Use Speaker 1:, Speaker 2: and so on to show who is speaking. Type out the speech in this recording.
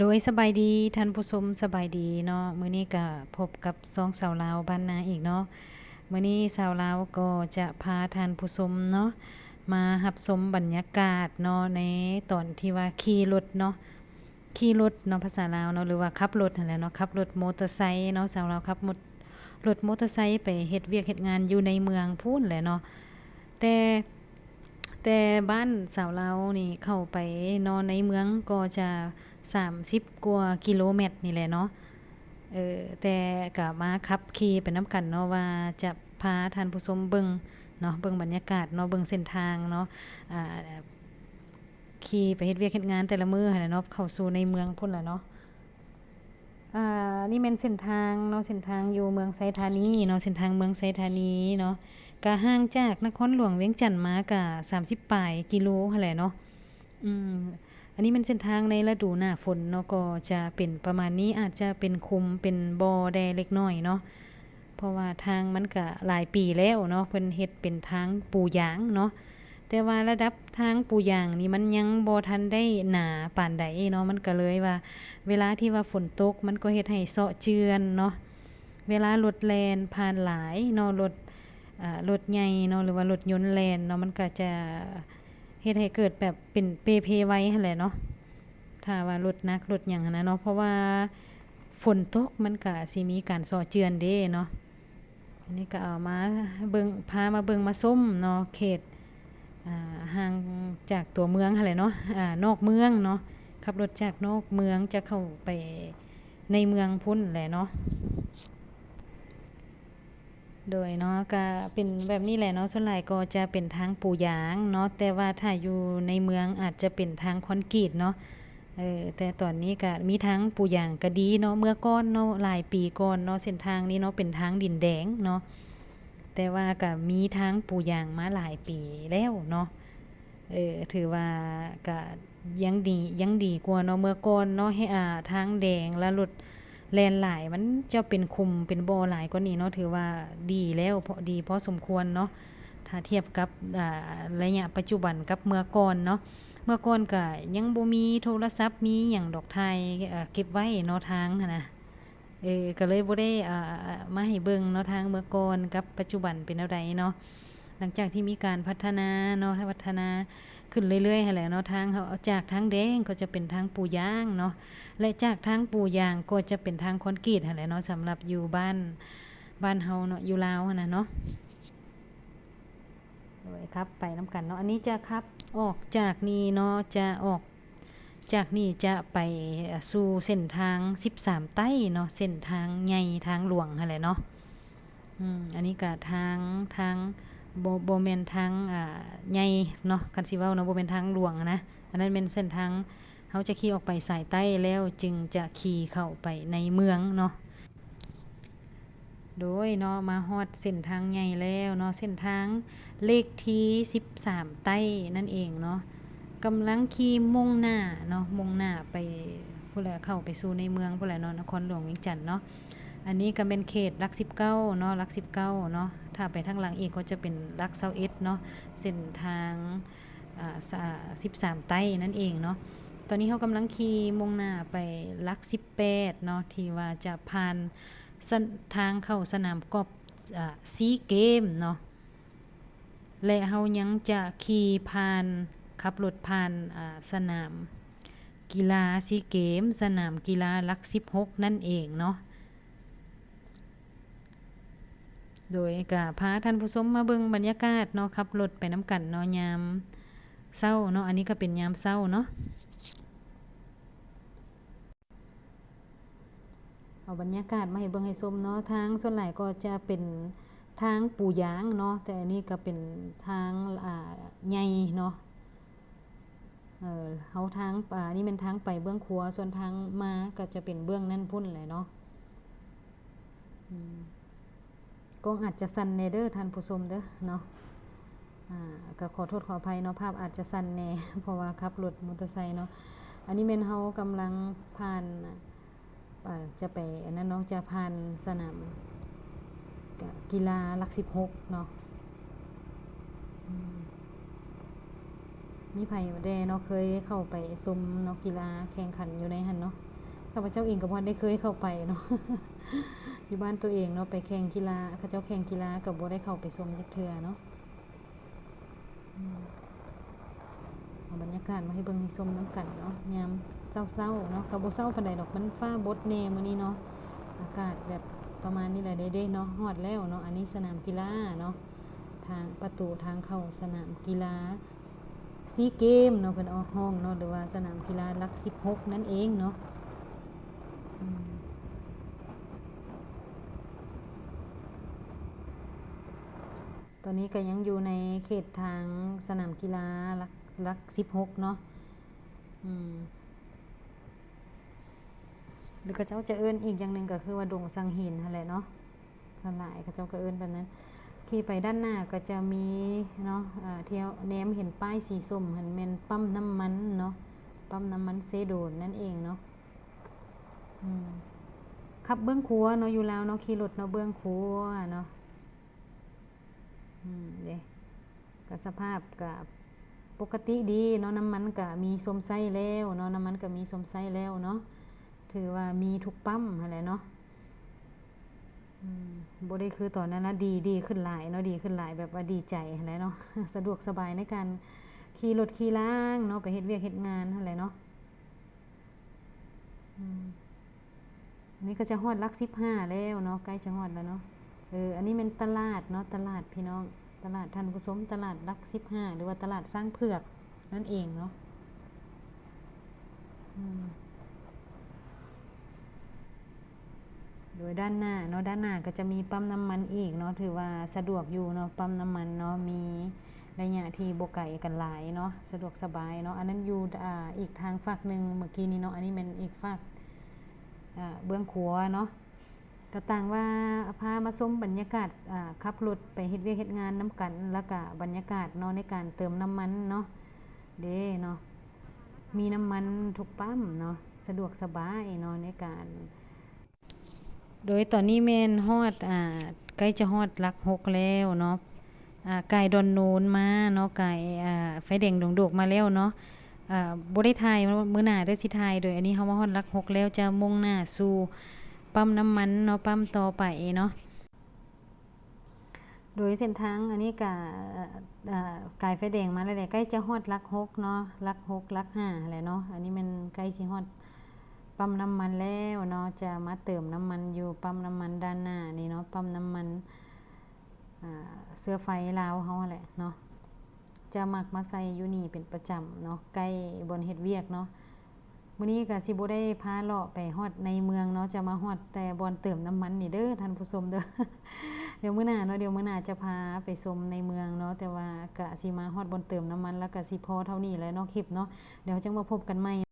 Speaker 1: โดยสบายดีท่านผู้ชมสบายดีเนาะมื้อนี้ก็พบกับสองสาวลาวบ้านนาอีกเนาะมื้อนี้สาวลาวก็จะพาท่านผู้ชมเนาะมารับชมบรรยากาศเนาะในตอนที่ว่าขี่รถเนาะขี่รถเนาะภาษาลาวเนาะหรือว่าขับรถนั่นแหละเนาะขับรถมอเตอร์ไซค์เนาะสาวลาวขับมดรถมอเตอร์ไซค์ไปเฮ็ดเวียกเฮ็ดงานอยู่ในเมืองพูนแหละเนาะแต่แต่บ้านสาวเราวนี่เข้าไปนอนในเมืองก็จะ 30กว่ากิโลเมตรนี่แหละเนาะเออแต่ก็มาขับขี่ไปน้ำกันเนาะว่าจะพาท่านผู้ชมเบิ่งเนาะเบิ่งบรรยากาศเนาะเบิ่งเส้นทางเนาะอ่าขี่ไปเฮ็ดเวียกเฮ็ดงานแต่ละมือหั่นเนาะเข้าสู่ในเมืองพุ่นล่ะเนาะอ่านี่แม่นเส้นทางเนาะเส้นทางอยู่เมืองไซธานีเนาะเส้นทางเมืองไซธานีเนาะก็ห่างจากนครหลวงเวียงจันทน์มาก็30ปลายกิโลหั่นแหละเนาะอืม อันนี้มันเส้นทางในฤดูหน้าฝนเนาะก็จะเป็นประมาณนี้อาจจะเป็นคุมเป็นบ่อแดเล็กน้อยเนาะเพราะว่าทางมันก็หลายปีแล้วเนาะเพิ่นเฮ็ดเป็นทางปูยางเนาะแต่ว่าระดับทางปูยางนี่มันยังบ่ทันได้หนาปานใดเนาะมันก็เลยว่า เวลาที่ว่าฝนตกมันก็เฮ็ดให้เซาะเจือนเนาะเวลารถแลนผ่านหลายเนาะรถอ่ารถใหญ่เนาะหรือว่ารถยนต์แลนเนาะมันก็จะ เฮ็ดให้เกิดแบบเป็นเปเพไว้หั่นแหละเนาะถ้าว่ารถนักรถหยังนะเนาะเพราะว่าฝนตกมันก็สิมีการซอเจือนเด้เนาะอันนี้ก็เอามาเบิงพามาเบิงมาส้มเนาะเขตห่างจากตัวเมืองหั่นแหละเนาะอ่านอกเมืองเนาะขับรถจากนอกเมืองจะเข้าไปในเมืองพุ่นแหละเนาะ โดยเนาะก็เป็นแบบนี้แหละเนาะส่วนหลายก็จะเป็นทางปูยางเนาะแต่ว่าถ้าอยู่ในเมืองอาจจะเป็นทางคอนกรีตเนาะเออแต่ตอนนี้ก็มีทั้งปูยางก็ดีเนาะเมื่อก่อนเนาะหลายปีก่อนเนาะเส้นทางนี้เนาะเป็นทางดินแดงเนาะแต่ว่าก็มีทางปูยางมาหลายปีแล้วเนาะเออถือว่าก็ยังดียังดีกว่าเนาะเมื่อก่อนเนาะให้อ่าทางแดงแล้วรถ แลนหลายมันจะเป็นคุมเป็นโบหลายกว่านี้เนาะถือว่าดีแล้วพอดีพอสมควรเนาะถ้าเทียบกับอ่าระยะปัจจุบันกับเมื่อก่อนเนาะเมื่อก่อนก็ยังบ่มีโทรศัพท์มีหยังดอกถ่ายอ่าเก็บไว้เนาะทางนะเออก็เลยบ่ได้อ่ามาให้เบิ่งเนาะทางเมื่อก่อนกับปัจจุบันเป็นแนวใดเนาะ หลังจากที่มีการพัฒนาเนาะพัฒนาขึ้นเรื่อยๆแหละเนาะทางเขาจากทางแดงก็จะเป็นทางปูยางเนาะและจากทางปูยางก็จะเป็นทางคอนกรีตแหละเนาะสำหรับอยู่บ้านบ้านเฮาเนาะอยู่ลาวนะเนาะโดยครับไปนํกันเนาะอันนี้จะครับออกจากนี่เนาะจะออกจากนี่จะไปสู่เส้นทาง 13ไต้เนาะเส้นทางใหญ่ทางหลวงหั่นแหละเนาะอืมอันนี้ก็ทางทาง บบแมนทางอ่าใหญ่เนาะคันสิเว้าเนาะบแมนทางหลวงนะอันนั้นเป็นเส้นทางเขาจะขี่ออกไปสายใต้แล้วจึงจะขี่เข้าไปในเมืองเนาะโดยเนาะมาฮอดเส้นทางใหญ่แล้วเนาะเส้นทางเลขที่13 ใต้นั่นเองเนาะกำลังขี่มุ่งหน้าเนาะมุ่งหน้าไปผู้แลเข้าไปสู่ในเมืองผู้แลเนาะนครหลวงเวียงจันทน์เนาะ อันนี้ก็เป็นเขตลัก19เก้าเนาะลัก19เก้าเนาะถ้าไปทางหลังอีกก็จะเป็นลัก21เอสเนาะเส้นทางอ่า13ใต้นั่นเองเนาะตอนนี้เขากำลังขี่มุ่งหน้าไปลัก18เนาะที่ว่าจะผ่านสนทางเข้าสนามกอล์ฟซีเกมเนาะและเฮายังจะขี่ผ่านขับรถผ่านสนามกีฬาซีเกม สนามกีฬาลัก16นั่นเองเนาะ โดยก็พาท่านผู้ชมมาเบิ่งบรรยากาศเนาะขับรถไปน้ำกันเนาะยามเช้าเนาะอันนี้ก็เป็นยามเช้าเนาะเอาบรรยากาศมาให้เบิ่งให้ชมเนาะทางส่วนหลายก็จะเป็นทางปูยางเนาะแต่อันนี้ก็เป็นทางอ่าใหญ่เนาะเออเฮาทางป่านี่เป็นทางไปเบื้องขวส่วนทางมาก็จะเป็นเบื้องนั่นพุ่นแหละเนาะ กล้องอาจจะสั่นแน่เด้อท่านผู้ชมเด้อเนาะก็ขอโทษขออภัยเนาะภาพอาจจะสั่นแน่เพราะว่าขับรถมอเตอร์ไซค์เนาะอันนี้แม่นเฮากำลังผ่านอ่าจะไปอันนั้นเนาะจะผ่านสนามกีฬาหลัก16เนาะมมีไผแดเนาะเคยเข้าไปชมเนาะกีฬาแข่งขันอยู่ในหันเนาะ ข้าพเจ้าเองก็บ่ได้เคยเข้าไปเนาะอยู่บ้านตัวเองเนาะไปแข่งกีฬาเขาเจ้าแข่งกีฬาก็บ่ได้เข้าไปชมจักเทือเนาะอืมเอาบรรยากาศมาให้เบิ่งให้ชมนํกันเนาะยามเช้าๆเนาะก็บ่เช้าปานใดดอกมันฟ้าบดแน่มื้อนี้เนาะอากาศแบบประมาณนี้แหละเด้ๆเนาะฮอดแล้วเนาะอันนี้สนามกีฬาเนาะทางประตูทางเข้าสนามกีฬาซีเกมเนาะเพิ่นเอาห้องเนาะหรือว่าสนามกีฬาลัก16นั่นเองเนาะ ตอนนี้ก็ยังอยู่ในเขตทางสนามกีฬาลักลัก16เนาะหรือก็เจ้าจะเอิ้นอีกอย่างหนึ่งก็คือว่าดงสังหินนั่นแหละเนาะสลายเขาเจ้าก็เอิ้นแบบนั้น ขี่ไปด้านหน้าก็จะมีเนาะเที่ยวแนมเห็นป้ายสีส้มเห็นแม่นปั๊มน้ำมันเนาะ ปั๊มน้ำมันเซโดนนั่นเองเนาะ ขับเบื้องครัวเนาะอยู่แล้วเนาะขี่รถเนาะเบื้องครัวเนาะอืมเด้ก็สภาพก็ปกติดีเนาะน้ำมันก็มีสมไส้แล้วเนาะน้ำมันก็มีสมไส้แล้วเนาะถือว่ามีทุกปั๊มหั่นแหละเนาะอืมบ่ได้คือตอนนั้นนะดีดีขึ้นหลายเนาะดีขึ้นหลายแบบว่าดีใจหั้นแหละเนาะสะดวกสบายในการขี่รถขี่ล่างเนาะไปเฮ็ดเวียกเฮ็ดงานหั่นแหละเนาะ นนี้ก็จะฮอดลัก15แล้วเนาะใกล้จะฮอดแล้วเนาะเอออันนี้เป็นตลาดเนาะตลาดพี่น้องตลาดท่านผู้ชมตลาดลัก15หรือว่าตลาดสร้างเผือกนั่นเองเนาะโดยด้านหน้าเนาะด้านหน้าก็จะมีปั๊มน้ำมันอีกเนาะถือว่าสะดวกอยู่เนาะปั๊มน้ำมันเนาะมีระยะที่บ่ไกลกันหลายเนาะสะดวกสบายเนาะอันนั้นอยู่อ่าอีกทางฝั่งหนึ่งเมื่อกี้นี้เนาะอันนี้เป็นอีกฝั่งอ่า เบื้องขวาเนาะก็ต่างว่าพามาชมบรรยากาศขับรถไปเฮ็ดเวียกเฮ็ดงานนํกันแล้วก็บรรยากาศเนาะในการเติมน้ำมันเนาะเด้เนาะมีน้ำมันทุกปั๊มเนาะสะดวกสบายเนาะในการ โดยตอนนี้แมนฮอดอ่าใกล้จะฮอดลักหกแล้วเนาะอ่าไก่ดอนโนนมาเนาะไก่อ่าไฟแดงดงโดกมาแล้วเนาะ อ่าบ่ได้ถ่ายมื้อหน้าเด้อสิถ่ายโดยอันนี้เฮามาฮอดหลักหกแล้วจะมุ่งหน้าสู่ปั๊มน้ำมันเนาะปั๊มต่อไปเนาะโดยเส้นทางอันนี้ก็อ่าไก่ไฟแดงมาแล้วแหละใกล้จะฮอดหลักหกเนาะหลักหกลักห้าแหละเนาะอันนี้มันใกล้สิฮอดปั๊มน้ำมันแล้วเนาะจะมาเติมน้ำมันอยู่ปั๊มน้ำมันด้านหน้านี่เนาะปั๊มน้ำมันเสื้อไฟลาวเฮาแหละเนาะ จะมักมาใส่อยู่นี่เป็นประจำเนาะใกล้บนเฮ็ดเวียกเนาะมื้อนี้ก็สิบ่ได้พาเลาะไปฮอดในเมืองเนาะจะมาฮอดแต่บอนเติมน้ำมันนี่เด้อท่านผู้ชมเด้อเดี๋ยวมื้อหน้าเนาะเดี๋ยวมื้อหน้าจะพาไปชมในเมืองเนาะแต่ว่าก็สิมาฮอดบอนเติมน้ำมันแล้วก็สิพอเท่านี้แล้วเนาะคลิปเนาะเดี๋ยวจังมาพบกันใหม่